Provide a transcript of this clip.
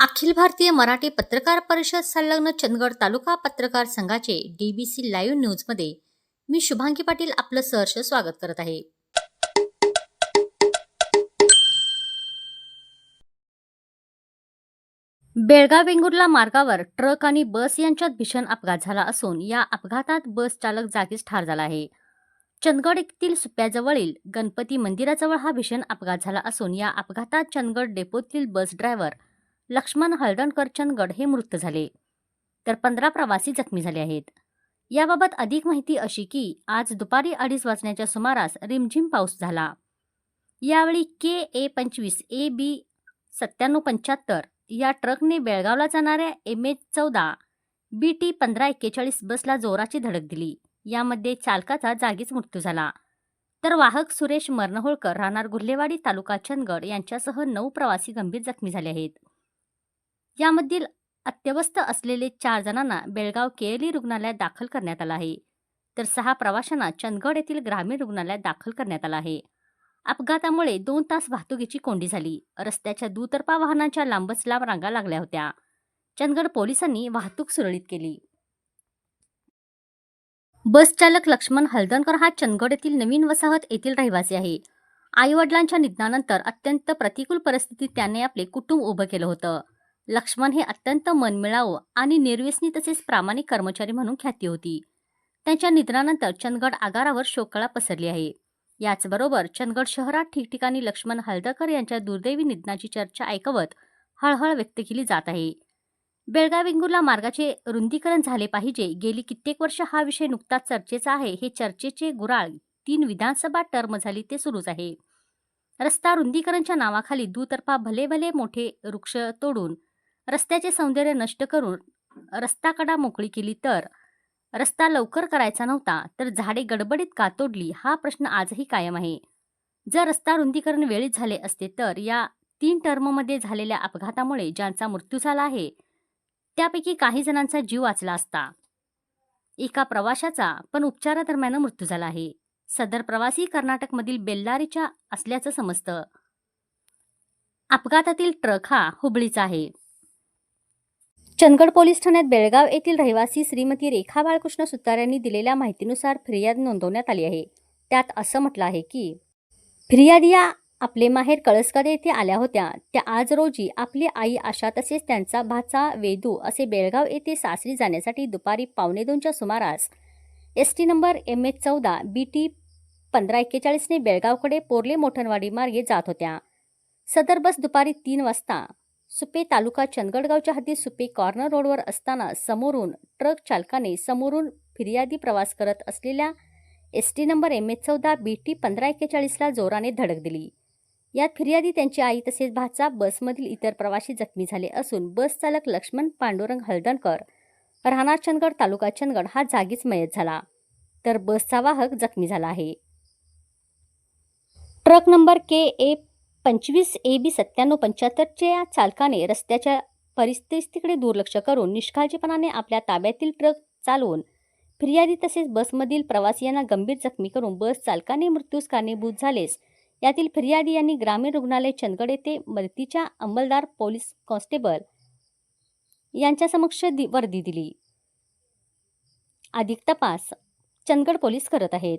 अखिल भारतीय मराठी पत्रकार परिषद संलग्न चंदगड तालुका पत्रकार संघाचे डीबीसी लाईव्ह न्यूजमध्ये मी शुभांगी पाटील आपलं सहर्ष स्वागत करत आहे. बेळगाव वेंगुर्ला मार्गावर ट्रक आणि बस यांच्यात भीषण अपघात झाला असून या अपघातात बस चालक जागीच ठार झाला आहे. चंदगड येथील सुप्याजवळील गणपती मंदिराजवळ हा भीषण अपघात झाला असून या अपघातात चंदगड डेपोतील बस ड्रायव्हर लक्ष्मण हळदणकर चंदगड हे मृत झाले. तर पंधरा प्रवासी जखमी झाले आहेत. याबाबत अधिक माहिती अशी की आज दुपारी अडीच वाजण्याच्या सुमारास रिमझिम पाऊस झाला. यावेळी के ए पंचवीस ए बी सत्त्याण्णव पंच्याहत्तर या ट्रकने बेळगावला जाणाऱ्या एम एच चौदा बी टी पंधरा एक्केचाळीस बसला जोराची धडक दिली. यामध्ये चालकाचा जागीच मृत्यू झाला. तर वाहक सुरेश मर्नहोळकर राहणार गुल्हेवाडी तालुका चंदगड यांच्यासह नऊ प्रवासी गंभीर जखमी झाले आहेत. यामधील अत्यवस्थ असलेले चार जणांना बेळगाव केएली रुग्णालयात दाखल करण्यात आलं आहे. तर सहा प्रवाशांना चंदगड येथील ग्रामीण रुग्णालयात दाखल करण्यात आलं आहे. अपघातामुळे दोन तास वाहतुकीची कोंडी झाली. रस्त्याच्या दुतर्फा वाहनांच्या लांबच लांब रांगा लागल्या होत्या. चंदगड पोलिसांनी वाहतूक सुरळीत केली. बस चालक लक्ष्मण हलदणकर हा चंदगड येथील नवीन वसाहत येथील रहिवासी आहे. आईवडिलांच्या निधनानंतर अत्यंत प्रतिकूल परिस्थितीत त्याने आपले कुटुंब उभं केलं होतं. लक्ष्मण हे अत्यंत मनमिळावू आणि निर्व्यसनी तसेच प्रामाणिक कर्मचारी म्हणून ख्याती होती. त्यांच्या निधनानंतर चंदगड आगारावर शोककळा पसरली आहे. याचबरोबर चंदगड शहरात ठिकठिकाणी लक्ष्मण हळदकर यांच्या दुर्दैवी निधनाची चर्चा ऐकवत हळहळ व्यक्त केली जात आहे. बेळगाव वेंगुर्ला मार्गाचे रुंदीकरण झाले पाहिजे. गेली कित्येक वर्ष हा विषय नुकताच चर्चेचा आहे. हे चर्चेचे गुराळ तीन विधानसभा टर्म झाली ते सुरूच आहे. रस्ता रुंदीकरणच्या नावाखाली दुतर्फा भले भले मोठे वृक्ष तोडून रस्त्याचे सौंदर्य नष्ट करून रस्ताकडा मोकळी केली तर? रस्ता लवकर करायचा नव्हता तर झाडे गडबडीत का तोडली? हा प्रश्न आजही कायम आहे. जर रस्ता रुंदीकरण वेळीच झाले असते तर या तीन टर्ममध्ये झालेल्या अपघातामुळे ज्यांचा मृत्यू झाला आहे त्यापैकी काही जणांचा जीव वाचला असता. एका प्रवाशाचा पण उपचारादरम्यान मृत्यू झाला आहे. सदर प्रवासी कर्नाटकमधील बेल्लारीच्या असल्याचं समजतं. अपघातातील ट्रक हा हुबळीचा आहे. चंदगड पोलीस ठाण्यात बेळगाव येथील रहिवासी श्रीमती रेखा बाळकृष्ण सुतार यांनी दिलेल्या माहितीनुसार फिर्याद नोंदवण्यात आली आहे. त्यात असं म्हटलं आहे की फिर्याद या आपले माहेर कळसकदे येथे आल्या होत्या. त्या आज रोजी आपली आई आशा तसेच त्यांचा भाचा वेदू असे बेळगाव येथे सासरी जाण्यासाठी दुपारी पावणे दोनच्या सुमारास S T number M H चौदा बी टी पंधरा एक्केचाळीसने बेळगावकडे पोर्ले मोठणवाडी मार्गे जात होत्या. सदर बस दुपारी तीन वाजता सुपे तालुका चंदगडगावच्या हद्दीत सुपे कॉर्नर रोडवर असताना समोरून ट्रक चालकाने समोरून फिर्यादी प्रवास करत असलेल्या S T number M H चौदा बी टी पंधरा एक्केचाळीसला जोराने धडक दिली. यात फिर्यादी त्यांची आई तसेच भाचा बसमधील इतर प्रवासी जखमी झाले असून बस चालक लक्ष्मण पांडुरंग हळदणकर राहणार चंदगड तालुका चंदगड हा जागीच मयत झाला. तर बसचा वाहक जखमी झाला आहे. ट्रक नंबर के ए पंचवीस ए बी सत्त्याण्णव पंच्याहत्तरच्या चालकाने रस्त्याच्या परिस्थितीकडे दुर्लक्ष करून निष्काळजीपणाने आपल्या ताब्यातील ट्रक चालवून फिर्यादी तसेच बसमधील प्रवासियांना गंभीर जखमी करून बस चालकाने मृत्यूस कारणीभूत झालेस यातील फिर्यादी यांनी ग्रामीण रुग्णालय चंदगड येथे मदतीच्या अंमलदार पोलीस कॉन्स्टेबल यांच्या समक्ष दि वर्दी दिली. अधिक तपास. चंदगड पोलीस करत आहेत.